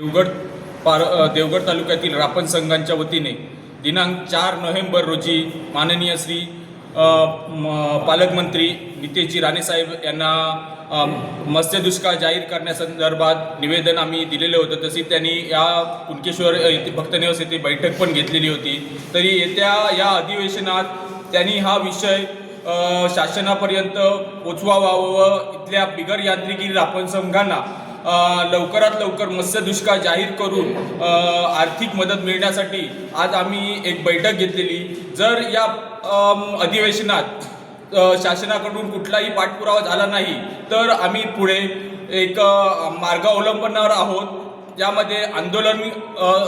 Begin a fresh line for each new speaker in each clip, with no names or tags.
देवगड पार देवगड तालुक्यातील रापण संघांच्या वतीने दिनांक चार नोव्हेंबर रोजी माननीय श्री पालकमंत्री नितेशजी राणेसाहेब यांना मत्स्य दुष्काळ जाहीर करण्यासंदर्भात निवेदन आम्ही दिलेलं होतं. तसे त्यांनी या कुणकेश्वर येथे भक्तनिवास येथे बैठक पण घेतलेली होती. तरी येत्या या अधिवेशनात त्यांनी हा विषय शासनापर्यंत पोचवावा व इथल्या बिगर यांत्रिकी रापण संघांना लवकरात लवकर मत्स्य दुष्काळ जाहीर करून आर्थिक मदत मिळण्यासाठी आज आम्ही एक बैठक घेतलेली. जर या अधिवेशनात शासनाकडून कुठलाही पाठपुरावा झाला नाही तर आम्ही पुढे एक अ, मार्ग अवलंबणार आहोत. ज्यामध्ये आंदोलन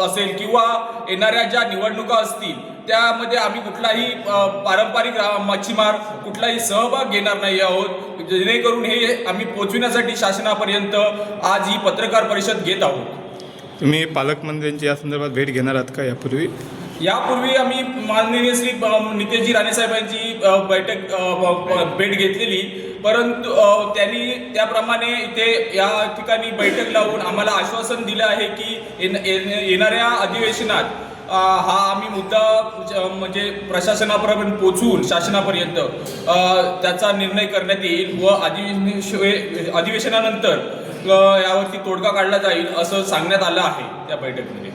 असेल किंवा येणाऱ्या ज्या निवडणुका असतील त्यामध्ये आम्ही कुठलाही पारंपरिक मच्छीमार कुठलाही सहभाग घेणार नाही आहोत. जेणेकरून हे आम्ही पोचविण्यासाठी शासनापर्यंत आज ही पत्रकार परिषद घेत आहोत.
तुम्ही पालकमंत्र्यांची या संदर्भात भेट घेणार आहात का यापूर्वी?
यापूर्वी आम्ही माननीय श्री नितेशजी राणेसाहेबांची बैठक भेट घेतलेली. परंतु त्यांनी त्याप्रमाणे इथे या ठिकाणी बैठक लावून आम्हाला आश्वासन दिलं आहे की येणाऱ्या अधिवेशनात हा आम्ही मुद्दा म्हणजे, म्हणजे प्रशासनापर्यंत पोचवून शासनापर्यंत त्याचा निर्णय करण्यात येईल व अधिवेशन अधिवेशनानंतर यावरती तोडगा काढला जाईल असं सांगण्यात आलं आहे त्या बैठकीमध्ये.